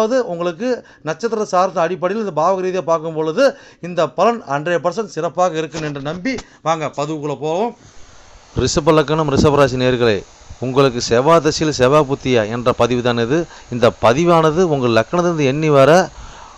அதாவது உங்களுக்கு நட்சத்திர சார்ந்த அடிப்படையில் இந்த பாவக ரீதியாக பார்க்கும் பொழுது இந்த பலன் ஹண்ட்ரட் பர்சன்ட் சிறப்பாக இருக்குன்னு என்று நம்பி வாங்க பதிவுக்குள்ளே போவோம். ரிஷப லக்கணம் ரிஷபராசி நேர்களே உங்களுக்கு செவ்வாய் தசையில் செவ்வாய் புத்தியா என்ற பதிவு தான் இது. இந்த பதிவானது உங்கள் லக்கணத்திலிருந்து எண்ணி வர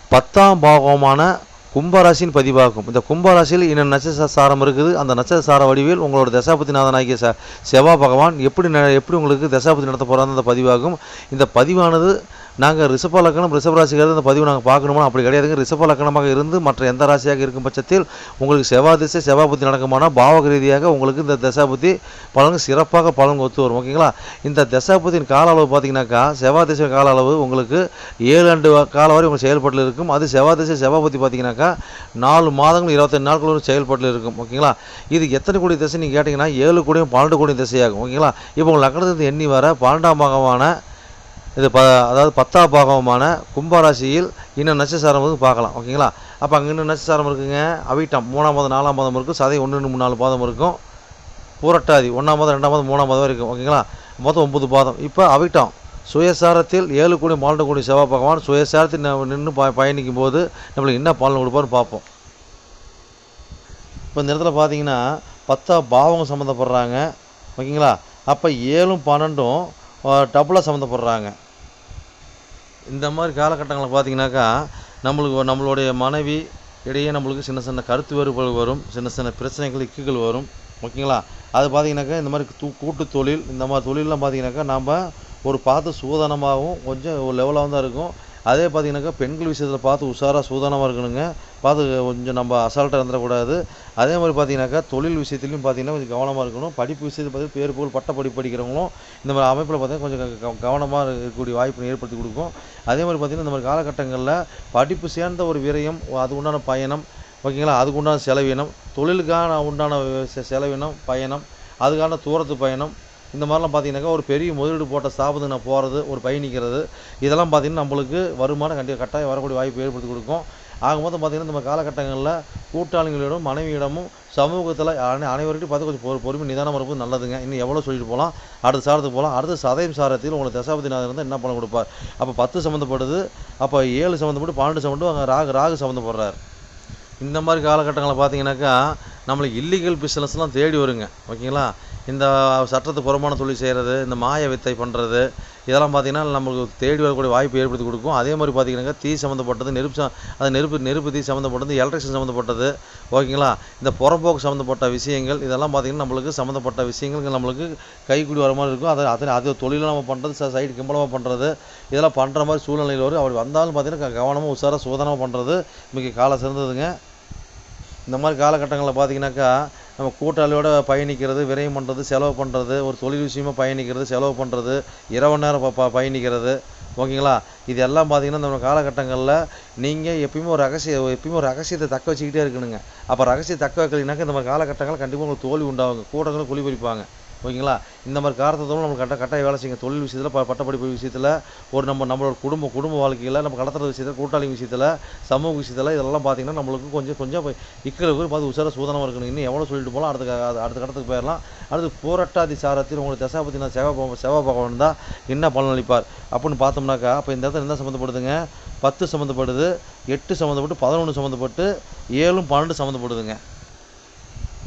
பத்தாம் பாகமான கும்பராசியின் பதிவாகும். இந்த கும்பராசியில் இன்னும் நட்சத்திர சாரம் இருக்குது. அந்த நட்சத்திர சார வடிவில் உங்களோட தசாபதி நாதனாகிய ச செவ்வா பகவான் எப்படி ந- எப்படி உங்களுக்கு தசாபதி நடத்த போகிறாங்க அந்த பதிவாகும். இந்த பதிவானது நாங்கள் ரிஷப லக்கணம் ரிஷப ராசிக்காரர் இந்த பதிவு நாங்கள் பார்க்கணுமா? அப்படி கிடையாதுங்க. ரிஷப லக்கணமாக இருந்து மற்ற எந்த ராசியாக இருக்கும் பட்சத்தில் உங்களுக்கு செவ்வாய் திசை செவ்வாய் புத்தி நடக்குமானா பாவக ரீதியாக உங்களுக்கு இந்த தசாபுத்தி பலன் சிறப்பாக பலன் ஒத்து வரும். ஓகேங்களா? இந்த தசாபுத்தின் கால அளவு பார்த்தீங்கன்னாக்கா செவ்வாய் திசை கால அளவு உங்களுக்கு ஏழு ஆண்டு வ- காலம் வரை உங்களுக்கு செயல்பாட்டில் இருக்கும். அது செவ்வாய் திசை செவ்வாய் புத்தி பார்த்தீங்கன்னாக்கா நாலு மாதங்கள் இருபத்தஞ்சு நாட்கள் ஒரு செயல்பாட்டில் இருக்கும். ஓகேங்களா? இது எத்தனை கோடி திசை நீங்கள் கேட்டிங்கன்னா ஏழு கோடியும் பன்னெண்டு கோடி திசையாகும். ஓகேங்களா? இப்போ உங்கள் லக்கணத்திலிருந்து எண்ணி வர பன்னெண்டாம் பாகமான இது ப அதாவது பத்தாம் பாகமான கும்பராசியில் இன்னும் நட்சசாரம் வந்து பார்க்கலாம். ஓகேங்களா? அப்போ அங்கே இன்னும் நட்சசாரம் இருக்குங்க. அவிட்டம் மூணாம் மாதம் நாலாம் மாதம் இருக்கும். சதை ஒன்று ரெண்டு மூணு நாலு பாதம் இருக்கும். பூரட்டாதி ஒன்றாம் மாதம் ரெண்டாம் மாதம் மூணாம் மாதம் இருக்கும் ஓகேங்களா? மொத்தம் ஒம்பது பாதம். இப்போ அவிட்டம் சுயசாரத்தில் ஏழு கோடி பன்னெண்டு கோடி செவ்வாய் பகவான் சுயசாரத்தில் நின்று ப பயணிக்கும் போது நம்மளுக்கு என்ன பலன் கொடுப்பான்னு பார்ப்போம். இப்போ இந்த இடத்துல பார்த்தீங்கன்னா பத்தா பாவங்க சம்மந்தப்படுறாங்க ஓகேங்களா? அப்போ ஏழும் பன்னெண்டும் டபுளாக சம்மந்தப்படுறாங்க இந்த மாதிரி காலகட்டங்களில் பார்த்தீங்கன்னாக்கா நம்மளுக்கு நம்மளுடைய மனைவி இடையே நம்மளுக்கு சின்ன சின்ன கருத்து வேறுபாடு வரும் சின்ன சின்ன பிரச்சனைகள் இக்குகள் வரும். ஓகேங்களா? அது பார்த்தீங்கன்னாக்கா இந்த மாதிரி தூ கூட்டு தொழில் இந்த மாதிரி தொழிலெலாம் பார்த்தீங்கன்னாக்கா நாம் ஒரு பார்த்து சூதனமாகவும் கொஞ்சம் ஒரு லெவலாகவும் தான் இருக்கும். அதே பார்த்தீங்கன்னாக்கா பெண்கள் விஷயத்தில் பார்த்து உஷாராக சூதானமாக இருக்கணுங்க. பார்த்து கொஞ்சம் நம்ம அசால்ட்டாக இருந்துடக்கூடாது. அதே மாதிரி பார்த்தீங்கன்னாக்கா தொழில் விஷயத்துலையும் பார்த்தீங்கன்னா கொஞ்சம் கவனமாக இருக்கணும். படிப்பு விஷயத்தில் பார்த்தீங்கன்னா பேர் புகழ் பட்ட படிப்பு படிக்கிறவங்களும் இந்த மாதிரி அமைப்பில் பார்த்தீங்கன்னா கொஞ்சம் க- கவனமாக இருக்கக்கூடிய வாய்ப்பு ஏற்படுத்தி கொடுக்கும். அதே மாதிரி பார்த்தீங்கன்னா இந்த மாதிரி காலகட்டங்களில் படிப்பு சேர்ந்த ஒரு விரயம் அது உண்டான பயணம் ஓகேங்களா? அதுக்கு உண்டான செலவினம் தொழிலுக்கான உண்டான செலவினம் பயணம் அதுக்கான தூரத்து பயணம் இந்த மாதிரிலாம் பார்த்தீங்கன்னாக்கா ஒரு பெரிய முதலீடு போட்ட ஸ்தாபத்துக்கு நான் போகிறது ஒரு பயணிக்கிறது இதெல்லாம் பார்த்தீங்கன்னா நம்மளுக்கு வருமானம் கண்டிப்பாக கட்டாயம் வரக்கூடிய வாய்ப்பு ஏற்படுத்தி கொடுக்கும். ஆகும்போது பார்த்தீங்கன்னா நம்ம காலகட்டங்களில் கூட்டாளிகளிடம் மனைவியிடமும் சமூகத்தில் அனை அனைவர்கிட்டையும் பார்த்து கொஞ்சம் பொறுமை நிதானமாக இருப்பது நல்லதுங்க. இன்னும் எவ்வளோ சொல்லிட்டு போகலாம் அடுத்த சாரத்துக்கு போகலாம். அடுத்த சதயம் சாரத்தில் உங்களுக்கு தசாபதி நாதர் இருந்தால் என்ன பணம் கொடுப்பார்? அப்போ பத்து சம்மந்தப்படுது அப்போ ஏழு சம்மந்தப்பட்டு பன்னெண்டு சம்மந்தப்பட்டு அங்கே ராகு ராகு சம்மந்தப்படுறார். இந்த மாதிரி காலகட்டங்களில் பார்த்தீங்கன்னாக்கா நம்மளுக்கு இல்லீகல் பிஸ்னஸ்லாம் தேடி வருங்க. ஓகேங்களா? இந்த சட்டத்துக்கு புறமான தொழில் செய்கிறது இந்த மாய வித்தை பண்ணுறது இதெல்லாம் பார்த்தீங்கன்னா நம்மளுக்கு தேடி வரக்கூடிய வாய்ப்பு ஏற்படுத்தி கொடுக்கும். அதே மாதிரி பார்த்திங்கன்னா தீ சம்மந்தப்பட்டது நெருப்பு அது நெருப்பு நெருப்பு தீ சம்மந்தப்பட்டது எலக்ட்ரிஷன் சம்மந்தப்பட்டது ஓகேங்களா? இந்த புறம்போக்கு சம்மந்தப்பட்ட விஷயங்கள் இதெல்லாம் பார்த்தீங்கன்னா நம்மளுக்கு சம்மந்தப்பட்ட விஷயங்கள் நம்மளுக்கு கைக்கூடி வர மாதிரி இருக்கும். அதை அதில் அது தொழிலாக நம்ம பண்ணுறது சைடு கிம்பளமாக பண்ணுறது இதெல்லாம் பண்ணுற மாதிரி சூழ்நிலையில் வரும் அப்படி வந்தாலும் பார்த்தீங்கன்னா கவனமாக உஷாராக சோதனமாக பண்ணுறது மிக காலம் சிறந்ததுங்க. இந்த மாதிரி காலகட்டங்களில் பார்த்தீங்கன்னாக்கா நம்ம கூட்டாளியோட பயணிக்கிறது விரயம் பண்ணுறது செலவு பண்ணுறது ஒரு தொழில் விஷயமா பயணிக்கிறது செலவு பண்ணுறது இரவு நேரம் ப- ப- பயணிக்கிறது. ஓகேங்களா? இது எல்லாம் பார்த்தீங்கன்னா நம்ம காலகட்டங்களில் நீங்கள் எப்பயுமே ஒரு ரகசிய எப்பயுமே ஒரு ரகசியத்தை தக்க வச்சுக்கிட்டே இருக்கணுங்க. அப்போ ரகசியத்தை தக்க வைக்கலைனாக்கா இந்த மாதிரி காலகட்டங்கள் கண்டிப்பாக உங்களுக்கு தோல்வி உண்டாகுங்க. கூட்டங்களும் குழி பறிப்பாங்க. ஓகேங்களா? இந்த மாதிரி காரணத்தோடு நம்ம கட்ட கட்டாய வேலை செய்யுங்க. தொழில் விஷயத்தில் ப பட்டப்படிப்பு விஷயத்தில் ஒரு நம்ம நம்மளோட குடும்ப குடும்ப வாழ்க்கையில் நம்ம கடத்துற விஷயத்தில் கூட்டாளி விஷயத்தில் சமூக விஷயத்தில் இதெல்லாம் பார்த்தீங்கன்னா நம்மளுக்கு கொஞ்சம் கொஞ்சம் இக்கிறது பார்த்து உசார சூதனமாக இருக்கணும். இன்னும் எவ்வளோ சொல்லிட்டு போகலாம் அடுத்த அடுத்த கடத்துக்கு போயிடலாம். அடுத்து போராட்டாதி சாரத்தில் உங்களுக்கு தசாபதி நான் சேவை சேவை பகவான் தான் என்ன பலனளிப்பார் அப்படின்னு பார்த்தோம்னாக்கா அப்போ இந்த இடத்துல என்ன சம்மந்தப்படுதுங்க பத்து சம்மந்தப்படுது எட்டு சம்மந்தப்பட்டு பதினொன்று சம்மந்தப்பட்டு ஏழும் பன்னெண்டு சம்மந்தப்படுதுங்க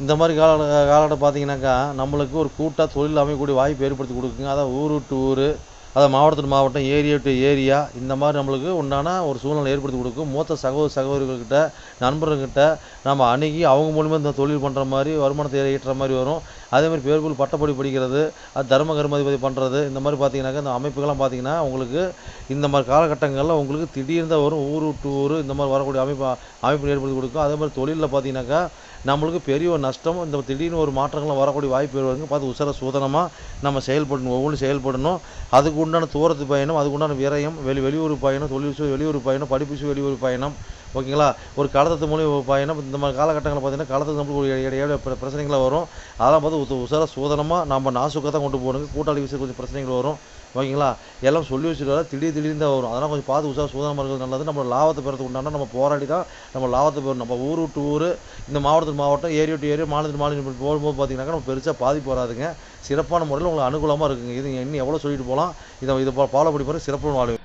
இந்த மாதிரி கால காலகட்டம் பார்த்தீங்கன்னாக்கா நம்மளுக்கு ஒரு கூட்டாக தொழில் அமைக்கக்கூடிய வாய்ப்பு ஏற்படுத்தி கொடுக்குங்க. அதான் ஊர் விட்டு ஊர் அதாவது மாவட்டத்து மாவட்டம் ஏரியா டு ஏரியா இந்த மாதிரி நம்மளுக்கு உண்டான ஒரு சூழ்நிலை ஏற்படுத்தி கொடுக்கும். மூத்த சகோதர சகோதரிகள்கிட்ட நண்பர்கள்கிட்ட நம்ம அணுகி அவங்க மூலிமா இந்த தொழில் பண்ணுற மாதிரி வருமானத்தை ஈட்டுற மாதிரி வரும். அதே மாதிரி பேர்புல் பட்டப்படி படிக்கிறது அது தர்ம கர்மாதிபதி பண்ணுறது இந்த மாதிரி பார்த்தீங்கன்னாக்கா இந்த அமைப்புகள்லாம் பார்த்தீங்கன்னா உங்களுக்கு இந்த மாதிரி காலகட்டங்களில் உங்களுக்கு திடீர்னு தான் வரும் ஊர் விட்டு ஊர் இந்த மாதிரி வரக்கூடிய அமைப்பு அமைப்பு ஏற்படுத்தி கொடுக்கும். அதே மாதிரி தொழிலில் பார்த்தீங்கன்னாக்கா நம்மளுக்கு பெரிய ஒரு நஷ்டம் இந்த திடீர்னு ஒரு மாற்றங்கள்லாம் வரக்கூடிய வாய்ப்பு வருவாங்க பார்த்து உசர சூதனமாக நம்ம செயல்படணும் ஒவ்வொன்றும் செயல்படணும். அதுக்கு உண்டான தூரத்து பயணம் அதுக்கு உண்டான விரயம் வெளி வெளியூர் பயணம் தொழில் வெளியூர் பயணம் படிப்பு வெளியூர் பயணம் ஓகேங்களா? ஒரு களத்தத்து மூலியம் பார்த்தீங்கன்னா இந்த மாதிரி காலகட்டங்களில் பார்த்தீங்கன்னா களத்துக்கு நம்மளுக்கு ஒரு பிரச்சனைகளை வரும். அதெல்லாம் பார்த்து உசார சோதனமாக சூதனமாக நம்ம நாசுக்காக தான் கொண்டு போகணுங்க கூட்டாளி விஷயம் கொஞ்சம் பிரச்சனைகள் வரும். ஓகேங்களா? எல்லாம் சொல்லி வச்சுட்டு திடீர் திடீர்னு தான் வரும். அதெல்லாம் கொஞ்சம் பார்த்து உசார சோதனமாக இருக்கிறது நல்லது. நம்ம லாபத்தை பெறதுக்கு உண்டான நம்ம போராடி தான் நம்ம லாபத்தை பெறணும். நம்ம ஊர் விட்டு ஊர் இந்த மாவட்டத்து மாவட்டம் ஏரி விட்டு ஏரியா மாநிலத்து மாநிலம் போகும்போது பார்த்தீங்கன்னாக்கா நம்ம பெருசாக பாதிப்பு வராதுங்க. சிறப்பான முறையில் உங்களுக்கு அனுகூலமாக இருக்குங்க. இது இன்னும் எவ்வளோ சொல்லிட்டு போகலாம். இதை இதை ஃபாலோ பண்ணி போகிற சிறப்பான வாழ்வு